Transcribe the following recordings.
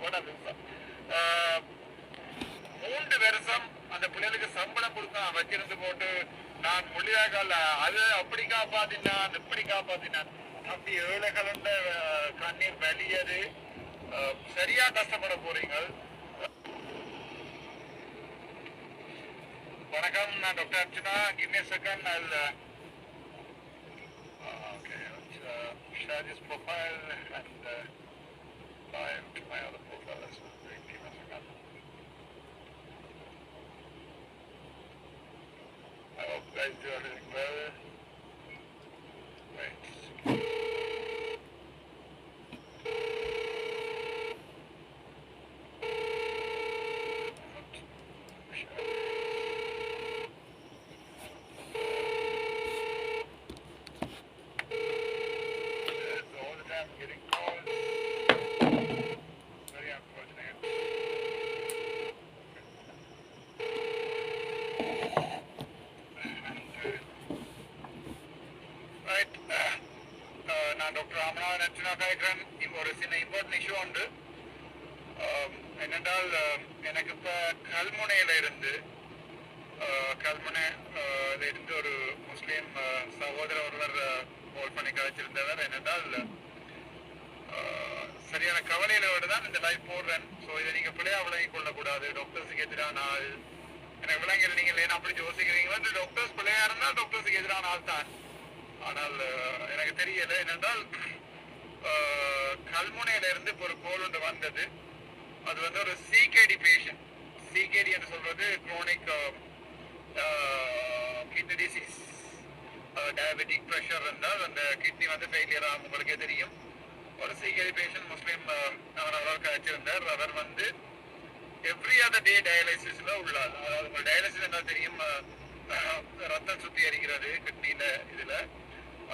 போட நிமிஷம் ஆஹ், மூன்று வருஷம் அந்த பிள்ளைகளுக்கு சம்பளம் கொடுத்தான் வச்சிருந்து போட்டு நான் மொழியாகல அது அப்படி காப்பாத்தினான் இப்படி காப்பாத்தினான் அப்படி ஏழைகளோட ஆஹ், கண்ணீர் வெளியது ஆஹ், சரியா கஷ்டப்பட போறீங்க. வணக்கம் நான் doctor Archana. Give second I'll uh, uh, okay uh, share this profile and uh, live to my other I hope you guys do better. Ramanathan இப்போ ஒரு சின்ன இம்பார்ட்டன் இஷ்யூ உண்டு. என்னென்றால் எனக்கு இப்போ கல்முனையில இருந்து கல்முனையில் கல்முனை இருந்து ஒரு முஸ்லீம் சகோதர சகோதரர் ஒருவர் கால் பண்ணி கழிச்சிருந்தவர் என்னென்றால் சரியான கவலையிலோடு தான் இந்த லைஃப் போடுறேன். ஸோ இதை நீங்கள் பிள்ளையாக விளங்கி கொள்ளக்கூடாது. டாக்டர்ஸுக்கு எதிரான ஆள். எனக்கு விளங்கல நீங்கள் ஏன் அப்படி யோசிக்கிறீங்களா டாக்டர்ஸ் பிள்ளையாக இருந்தால் டாக்டர்ஸுக்கு எதிரான ஆள் தான் ஆனால் எனக்கு தெரியல. என்னென்றால் கல்முனையில இருந்து இப்போ ஒரு கோல் ஒன்று வந்தது. அது வந்து ஒரு சிகேடி பேஷண்ட் சிகேடி என்று சொல்றது chronic kidney disease diabetic pressure இருந்தால் அந்த கிட்னி வந்து ஃபெயிலியர் ஆகும் உங்களுக்கே தெரியும். ஒரு சிகேடி பேஷண்ட் முஸ்லீம் uh, அவர் அவருக்கு வச்சிருந்தார் அவர் வந்து எவ்ரி அதர் டே டயாலிசிஸ்ல உள்ளார். அதாவது உங்களுக்கு டயாலிசிஸ் என்ன தெரியும்? ரத்தம் சுத்தி ரத்தம் கிட்னில இதுல.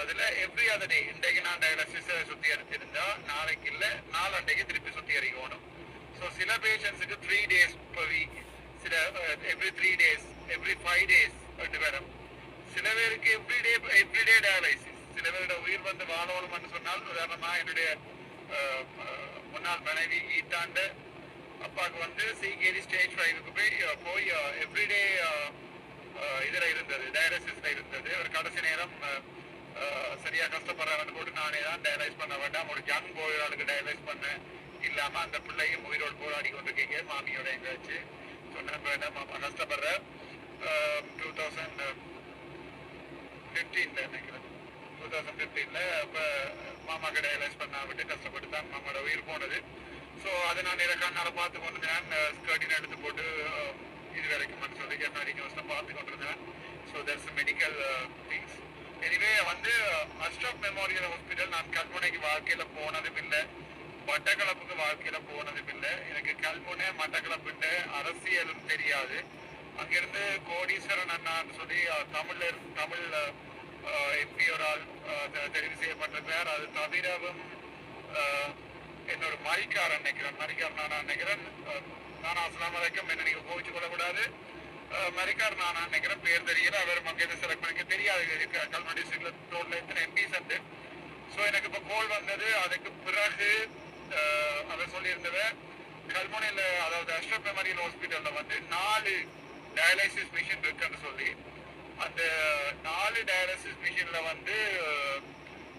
அதுல எவ்ரி அதர் டே இன்றைக்கு நான் டயாலிசிஸ் சுத்திகரிச்சிருந்தா நாளைக்கு இல்ல நாளண்டைக்கு திருப்பி சுத்திகரிக்கணும் ஸோ சில பேஷண்ட்ஸுக்கு த்ரீ டேஸ் பர் வீக் சில every three days every five days ரெண்டு பேரும். சில பேருக்கு every day every day dialysis சில பேரோட உயிர் வந்து வாழணும்னு சொன்னால் உதாரணமா என்னுடைய uh, முன்னாள் மனைவி ஈத்தாண்டு அப்பாவுக்கு வந்து சிகேடி ஸ்டேஜ் ஃபைவுக்கு போய் uh, போய் uh, எவ்ரிடே இதில் இருந்தது டயாலிசிஸில் இருந்தது. ஒரு கடைசி நேரம் சரியா கஷ்டப்படுறவன் கூட நானே தான் டயலைஸ் பண்ண வேண்டாம். ஒரு யங் போயிடாளுக்கு ஆளுக்கு டயலைஸ் பண்ணேன். இல்லாம அந்த பிள்ளையும் உயிரோடு போராடி கொண்டிருக்கீங்க மாமியோட எங்க வச்சு. சொன்ன வேண்டாம் மாமா கஷ்டப்படுற டூ தௌசண்ட் ஃபிஃப்டீன்ல நினைக்கிறேன். டூ தௌசண்ட் ஃபிஃப்டீன்ல இப்போ மாமாக்கு டயலைஸ் பண்ண விட்டு கஷ்டப்பட்டு தான் மாமாவோட உயிர் போனது. ஸோ அதை நான் இதை பார்த்து கொண்டு நான் ஸ்கர்டின் எடுத்து போட்டு இது வரைக்கும் சொல்லி கண்ணாடி நியூஸ்ல பார்த்து கொண்டிருந்தேன். So that's medical things anyway வந்து அஸ்டாப் மெமோரியல் ஹாஸ்பிட்டல் நான் கல்முனைக்கு வாழ்க்கையில போனதும் இல்லை. மட்டக்களப்புக்கு வாழ்க்கையில போனதும் இல்லை. எனக்கு கல்முனை மட்டக்களப்புட்டு அரசியலும் தெரியாது. அங்கிருந்து கோடீஸ்வரன் அண்ணான்னு சொல்லி தமிழர் தமிழ்ல தமிழ் எம்பியோரால் ஒரு ஆள் அஹ், தெரிவு செய்யப்பட்டிருக்கிறார் அது தவிரவும் என்னோட மரிக்கார் நினைக்கிறேன். மரிக்கார் நான் நினைக்கிறேன். நான் அஸ்லாம் வரைக்கும் என்ன நீங்க கோவிச்சு கொள்ளக்கூடாது மரிக்கார் நான் நினைக்கிறேன். பேர் தெரியல அவர் மக்கள் செலக்ட் பண்ணிக்க தெரியாது. கல்முனை டிஸ்ட்ரிக்ட்ல டோட்டல் எத்தனை எம்பிஸ் உண்டு. ஸோ எனக்கு இப்போ கோல் வந்தது. அதுக்கு பிறகு அவர் சொல்லியிருந்தவ கல்முனையில் அதாவது அஷ்ரப் மெமரியல் ஹாஸ்பிட்டலில் வந்து நாலு டயாலிசிஸ் மிஷின் இருக்குன்னு சொல்லி அந்த நாலு டயாலிசிஸ் மிஷினில் வந்து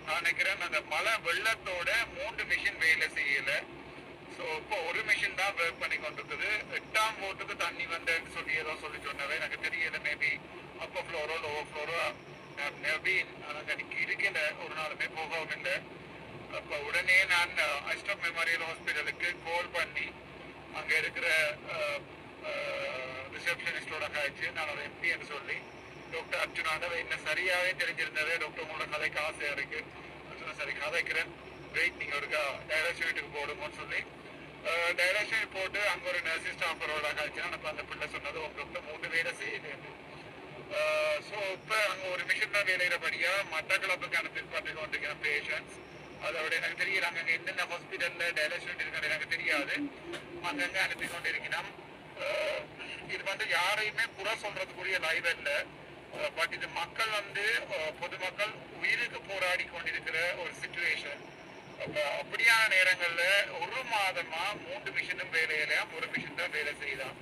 நான் நினைக்கிறேன் அந்த மழை வெள்ளத்தோட மூன்று மிஷின் வேலை செய்யலை. ஸோ இப்போ ஒரு மிஷின் தான் ஒர்க் பண்ணி கொண்டிருக்குது. எட்டாம் போட்டுக்கு தண்ணி வந்தேன்னு சொல்லி ஏதோ சொல்லி சொன்னவே எனக்கு தெரியல மேபி அப்போ ஃப்ளோரோ லோ ஃப்ளோரோ மேபி நாங்கள் அன்னைக்கு இருக்கல ஒரு நாளுமே போகவும் இல்லை. அப்போ உடனே நான் அஸ்டம் மெமோரியல் ஹாஸ்பிட்டலுக்கு கால் பண்ணி அங்கே இருக்கிற uh, uh, ரிசப்ஷனிஸ்டோட காய்ச்சி நான் ஒரு எம்பின்னு சொல்லி டாக்டர் அர்ஜுனாண்ட என்ன சரியாவே தெரிஞ்சிருந்தது டாக்டர் உங்களோட கதைக்கு ஆசையா இருக்கு. அர்ஜுனா சரி கதைக்கிறேன். வெயிட் நீங்க ஒருக்கா டைரக்ஷன் வீட்டுக்கு போடுங்கன்னு சொல்லி டைரக்ஷன் போட்டு அங்க ஒரு நர்சிங் ஸ்டாஃபரோட காய்ச்சினா அப்ப அந்த பிள்ளை சொன்னது உங்களுக்கு மூணு வேலை செய்யுது. ஸோ இப்போ அங்கே ஒரு மிஷின் தான் வேலையிறபடியா மட்டக்களப்புக்கு அனுப்பி பண்ணி கொண்டிருக்கிற பேஷண்ட்ஸ் அதோட எனக்கு தெரியல அங்கே என்னென்ன ஹாஸ்பிட்டலில் டயாலிசிஸ் இருக்குன்னு எனக்கு தெரியாது. அங்கங்கே அனுப்பி கொண்டிருக்கிறோம் இது வந்து யாரையுமே புற சொல்றதுக்குரிய லைவ் இல்லை பட் இது மக்கள் வந்து பொதுமக்கள் உயிருக்கு போராடி கொண்டிருக்கிற ஒரு சுச்சுவேஷன் அப்படியான நேரங்கள்ல ஒரு மாதமா மூன்று மிஷினும் வேலையிலையாம் ஒரு மிஷின் தான் வேலை செய்தான்.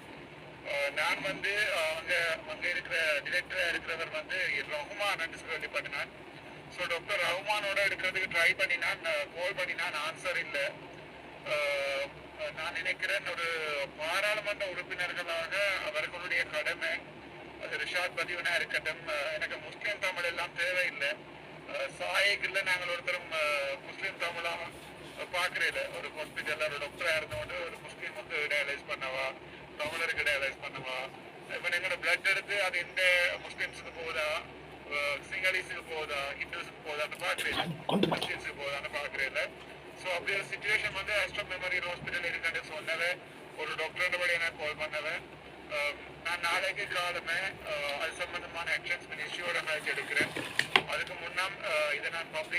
நான் வந்து அஹ், அங்க அங்க இருக்கிற டிரெக்டரா இருக்கிறவர் வந்து ரஹ்மான் கேள்விப்பட்டினான் ஸோ டாக்டர் ரகுமானோட எடுக்கிறதுக்கு ட்ரை பண்ணினான் கால் பண்ணினான் ஆன்சர் இல்லை. நான் நினைக்கிறேன் ஒரு பாராளுமன்ற உறுப்பினர்களாக அவர்களுடைய கடமை அது ரிஷாத் பதிவுனா இருக்கட்டும் எனக்கு முஸ்லீம் தமிழ் எல்லாம் தேவையில்லை. நாங்கள் ஒருத்தரும் அஹ், முஸ்லீம் தமிழா பார்க்கறதில்ல. ஒரு ஹாஸ்பிட்டல்ல ஒரு டாக்டரா இருந்தவொண்டு ஒரு முஸ்லீம் வந்து டயலைஸ் பண்ணவா தமிழருக்கு டயலைஸ் பண்ணவா. இப்போ எங்களோட பிளட் எடுத்து அது எந்த முஸ்லீம்ஸுக்கு அஹ், சிங்களீஸுக்கு போகுதா ஹிந்துஸுக்கு போகுதான்னு பார்க்கறதில்ல. கிறிஸ்டியன்ஸுக்கு போகுதான்னு பார்க்கறதில்ல. ஸோ அப்படி ஒரு சுச்சுவேஷன் வந்து ஆஸ்ட்ரோ மெமோரியல் ஹாஸ்பிட்டல் இருக்குன்னு சொன்னவன். ஒரு டாக்டர் வழியை நான் கால் பண்ணவன். நான் நாளைக்கு காலமே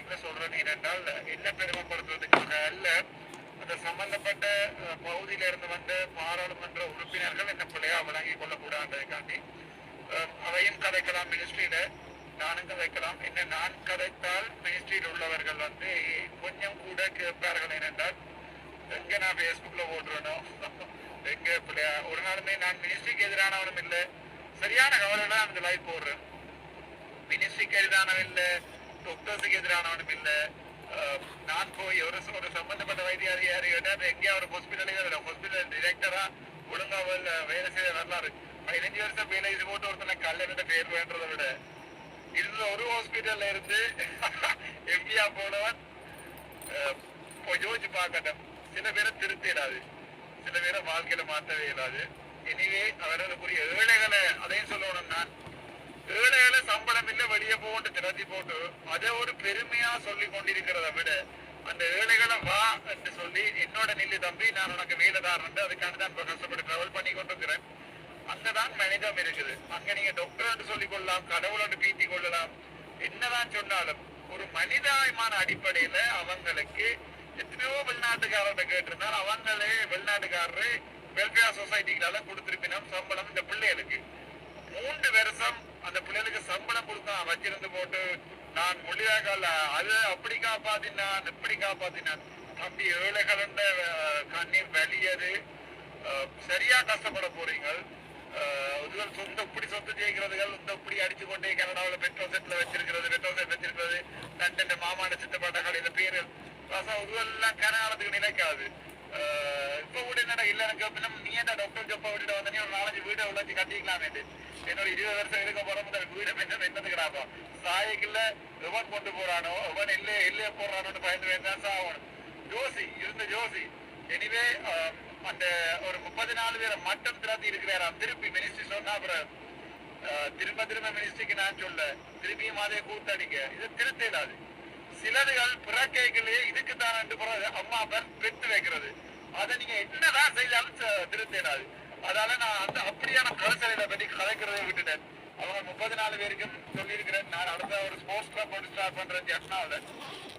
நான் சொல்றது சொல்றேன் ஏனென்றால் என்ன பெருமைப்படுத்துறதுக்காக அல்ல அந்த சம்பந்தப்பட்ட பகுதியில இருந்து வந்த பாராளுமன்ற உறுப்பினர்கள் என்ன பிள்ளையா வழங்கிக் கொள்ளக்கூடாதுக்காண்டி அவையும் கதைக்கலாம் மினிஸ்ட்ரியில நானும் கதைக்கலாம். என்ன நான் கதைத்தால் மினிஸ்ட்ரியில் உள்ளவர்கள் வந்து கொஞ்சம் கூட கேட்பார்கள் ஏனென்றால் எங்க நான் ஃபேஸ்புக்ல ஓடுறனோ எங்க பிள்ளையா ஒரு நாளுமே நான் மினிஸ்ட்ரிக்கு எதிரானவனும் இல்லை. சரியான கவலை தான் அந்த லைஃப் போடுறேன். மினிஸ்ட்ரிக்கு எதிரானவன் இல்லை. டாக்டர்ஸுக்கு எதிரானவனும் இல்லை. நான் போய் ஒரு ஒரு சம்பந்தப்பட்ட வைத்திய கேட்டால் எங்கேயா ஒரு ஹாஸ்பிட்டலுக்கு ஹாஸ்பிட்டல் டிரெக்டரா ஒழுங்கா வேலை வேலை செய்ய வரலாறு. பதினஞ்சு வருஷம் வேலை இது போட்டு ஒருத்தனை கல்லறிட்ட பேர் வேண்டதை விட இருந்த ஒரு ஹாஸ்பிட்டல்ல இருந்து எம்பியா போனவன் அஹ், யோசிச்சு பார்க்கட்டும். சில பேரை திருத்த இடாது சில பேரை வாழ்க்கையில மாற்றவே இடாது எனவே அவர்களுக்குரிய ஏழைகளை அதையும் சொல்லணும் நான் ஏழைகளை சம்பளம் இல்ல வெளியே போட்டு திரட்டி போட்டு அதை ஒரு பெருமையா சொல்லி கொண்டிருக்கிறத விட அந்த ஏழைகளை வா என்று சொல்லி என்னோட நில்லு தம்பி நான் உனக்கு வேலை தாரேன் அதுக்காக தான் இப்ப கஷ்டப்பட்டு டிராவல் பண்ணி கொண்டிருக்கிறேன். அங்கதான் மனிதம் இருக்குது. அங்க நீங்க டாக்டர் என்று சொல்லிக் கொள்ளலாம் கடவுள் என்று பீத்தி கொள்ளலாம். என்னதான் சொன்னாலும் ஒரு மனிதாயமான அடிப்படையில அவங்களுக்கு எத்தனையோ வெளிநாட்டுக்காரர்கிட்ட கேட்டிருந்தால் அவங்களே வெளிநாட்டுக்காரரு வெல்ஃபேர் சொசைட்டிகளால கொடுத்திருப்பினும் சம்பளம் இந்த பிள்ளைகளுக்கு. மூன்று வருஷம் அந்த பிள்ளைகளுக்கு சம்பளம் கொடுத்தா வச்சிருந்து போட்டு நான் மொழியாகல அது அப்படி காப்பாத்தினான் இப்படி காப்பாத்தினான் தம்பி ஏழைகளண்ட கண்ணீர் வலியது. சரியா கஷ்டப்பட போறீங்க அஹ், இதுகள் சொந்த இப்படி சொத்து ஜெயிக்கிறதுகள் இந்த இப்படி அடிச்சு கொண்டே கனடாவில் பெட்ரோல் செட்ல வச்சிருக்கிறது பெட்ரோல் செட் வச்சிருக்கிறது தண்டை மாமான சித்தப்பாட்ட கடையில் பேரு ரசம் இதுவெல்லாம் கனகாலத்துக்கு நினைக்காது அஹ், இப்ப கூட என்னடா இல்ல எனக்கு நீ என்ன டாக்டர் ஜப்பா விட்டுட்டு வந்தனே ஒரு நாலஞ்சு வீடை உள்ள கட்டிக்கலாமேட்டு என்னோட இருபது வருஷம் இருக்க போறோம் முதல் வீடு என்ன என்னதுக்கிறாப்பா சாயக்குள்ள எவன் கொண்டு போறானோ எவன் இல்லையே இல்லையே போடுறானோன்னு பயந்து வேண்டாம் சாகணும் ஜோசி இருந்த ஜோசி. எனிவே அந்த ஒரு முப்பது நாலு பேரை மட்டும் திராத்தி இருக்கிறாராம் திருப்பி மினிஸ்ட்ரி சொன்னா அப்புறம் திரும்ப திரும்ப மினிஸ்ட்ரிக்கு நான் சொல்ல திருப்பியும் அதே கூத்தடிக்க இது திருத்தலாது சிலதுகள் பிறக்கைகளே இதுக்கு தான் அம்மா பேர் பெற்று வைக்கிறது. அதை நீங்க என்னதான் செய்தாலும் ச- திருத்தலாது அதனால நான் அந்த அப்படியான விட்டுட்டேன். அவங்க முப்பது நாலு பேருக்கும் சொல்லியிருக்கிறேன். நான் அடுத்த ஒரு ஸ்போர்ட்ஸ் கிளப் ஒன்று ஸ்டார்ட் பண்றேன் ஜட்னாவில்.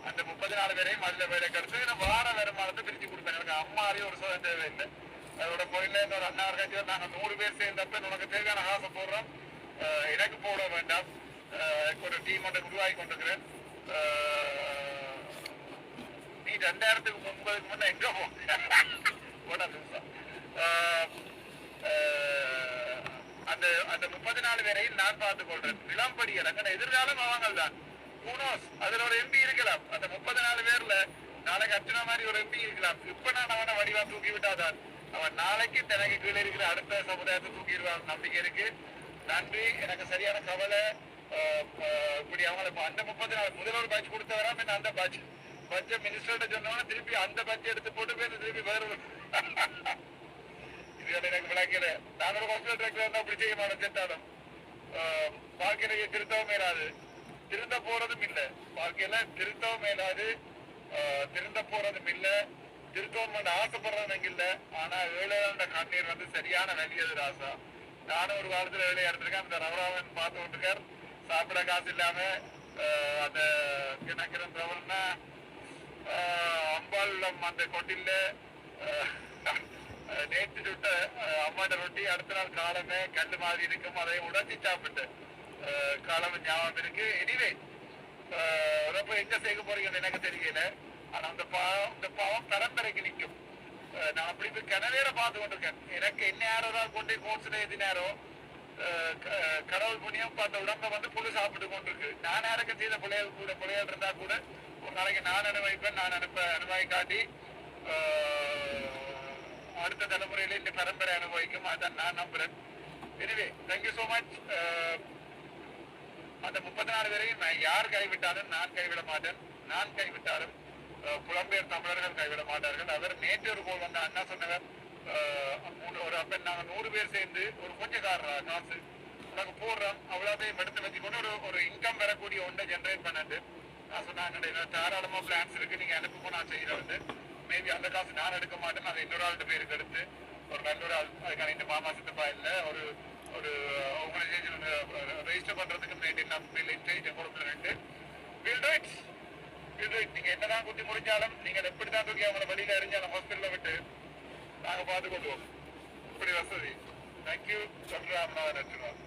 அந்த முப்பது நாலு பேரையும் அதுல வேலை கிடைச்சு நான் வார வருமானத்தை பிரித்து கொடுத்தேன். எனக்கு அம்மாரையும் ஒரு சோதனை தேவையில்லை. அதோட கோயில்ல இருந்து ஒரு அண்ணா இருக்காச்சு நாங்கள் நூறு பேர் சேர்ந்தப்ப உனக்கு தேவையான ஆசை போடுறோம். எனக்கு போட வேண்டாம். ஒரு டீம் ஒன்று உருவாகி கொண்டிருக்கிறேன் நீ ரெண்டாயிரத்துக்கு முன்பதுக்கு முன்னே எங்க போ அந்த அந்த முப்பது நாலு பேரையும் நான் பார்த்துக் கொள்றேன் இளம்படிகள் அங்கே எதிர்காலம் அவங்க தான் கூனோஸ் அதுல ஒரு எம்பி இருக்கலாம். அந்த முப்பது நாலு பேர்ல நாளைக்கு அர்ச்சனா மாதிரி ஒரு எம்பி இருக்கலாம். இப்ப நான் அவனை வடிவா தூக்கி விட்டாதான் அவன் நாளைக்கு தனக்கு கீழே இருக்கிற அடுத்த சமுதாயத்தை தூக்கிடுவான். நம்பிக்கை இருக்கு. நன்றி. எனக்கு சரியான கவலை. இப்படி அவங்களை அந்த முப்பது நாள் முதல் ஒரு பேட்ச் கொடுத்தவரா பின்ன அந்த பேட்ச் பட்ஜெட் மினிஸ்டர்கிட்ட சொன்னவன திருப்பி அந்த பட்ஜெட் எடுத்து போட்டு போய் திருப்பி வேறு ஒரு- இது எனக்கு விளக்கல நான் ஒரு ஹாஸ்பிட்டல் டைரக்டர் இருந்தா அப்படி செய்ய மாட்டேன் திருத்தவும் மேலாது. திருந்த போறதும் இல்ல. வாழ்க்கையில திருத்தவும் மேலாது. ஆஹ் திருந்த போறதும் இல்ல. திருத்தவும் ஆசைப்படுறதும் இல்ல. ஆனா ஏழையோட கண்ணீர் வந்து சரியான வெளியது ராசா. நானும் ஒரு காலத்துல வேலையா இருந்திருக்கேன். அந்த ரவராவன் பார்த்து விட்டுருக்கார் சாப்பிட காசு இல்லாம ஆஹ் அந்த கிணக்கிறம் பிரபலம்னா அம்பாளம் அந்த கொட்டில நேற்று சுட்ட அம்மாட்ட ரொட்டி அடுத்த நாள் காலமே கல் மாதிரி இருக்கும். அதை உடச்சி சாப்பிட்டு ஆஹ் காலம் ஞாபகம் இருக்கு. எனிவே ரொம்ப எங்க சேர்க்க போறீங்கன்னு எனக்கு தெரியல. ஆனா அந்த பாவம் இந்த பாவம் பரம்பரைக்கு நிற்கும் நான் அப்படி போய் கிணவேற பார்த்து கொண்டிருக்கேன். எனக்கு என்ன யாரோ தான் கொண்டு கோட்ஸ்ல எதினாரோ கடவுள் புண்ணியம் பார்த்த அந்த உடம்ப வந்து புழு சாப்பிட்டு கொண்டிருக்கு. நான் யாருக்கும் செய்த பிள்ளைகள் கூட பிள்ளைகள் இருந்தா கூட ஒரு நாளைக்கு நான் அனுபவிப்பேன் நான் அனுப்ப அனுபவி காட்டி அடுத்த தலைமுறையில இந்த பரம்பரை அனுபவிக்கும். அதான் நான் நம்புறேன். எனவே தேங்க்யூ சோ மச் அந்த முப்பத்தி நாலு பேரையும் நான் யார் கைவிட்டாலும் நான் கைவிட மாட்டேன். நான் கைவிட்டாலும் புலம்பெயர் தமிழர்கள் கைவிட மாட்டார்கள். அவர் நேற்று ஒரு போல் வந்த அண்ணா சொன்னவர். அஹ், ஒரு அப்ப நாங்க நூறு பேர் சேர்ந்து ஒரு கொஞ்ச காசு. உனக்கு போடுறோம். அவ்வளோதையும் எடுத்து வச்சுக்கொண்டு ஒரு ஒரு இன்கம் வரக்கூடிய ஒன்றை ஜென்ரேட் பண்ணிட்டு நான் சொன்னாங்க தாராளமா பிளான்ஸ் இருக்கு. நீங்க அனுப்புங்க நான் செய்யறது மேபி அந்த காசு நான் எடுக்க மாட்டேன். அதை இன்னொரு ஆள்கிட்ட பேருக்கு எடுத்து ஒரு நல்ல ஒரு அதுக்கான இந்த மாமா சித்தப்பா இல்லை ஒரு ஒரு ஆர்கனைசேஷன் ரெஜிஸ்டர் பண்றதுக்கு வேண்டிய நம்ம intelligent கொடுக்கலன்ட்டு will do it will do it நீங்க என்னதான் குத்தி முடிஞ்சாலும் நீங்க எப்படி தான் தூக்கி அவங்கள வெளியில எறிஞ்சாலும் ஹாஸ்பிட்டல்ல விட்டு நாங்க பார்த்து கொள்வோம். இப்படி வசதி. தேங்க்யூ சொல்றாம் நச்சுருவோம்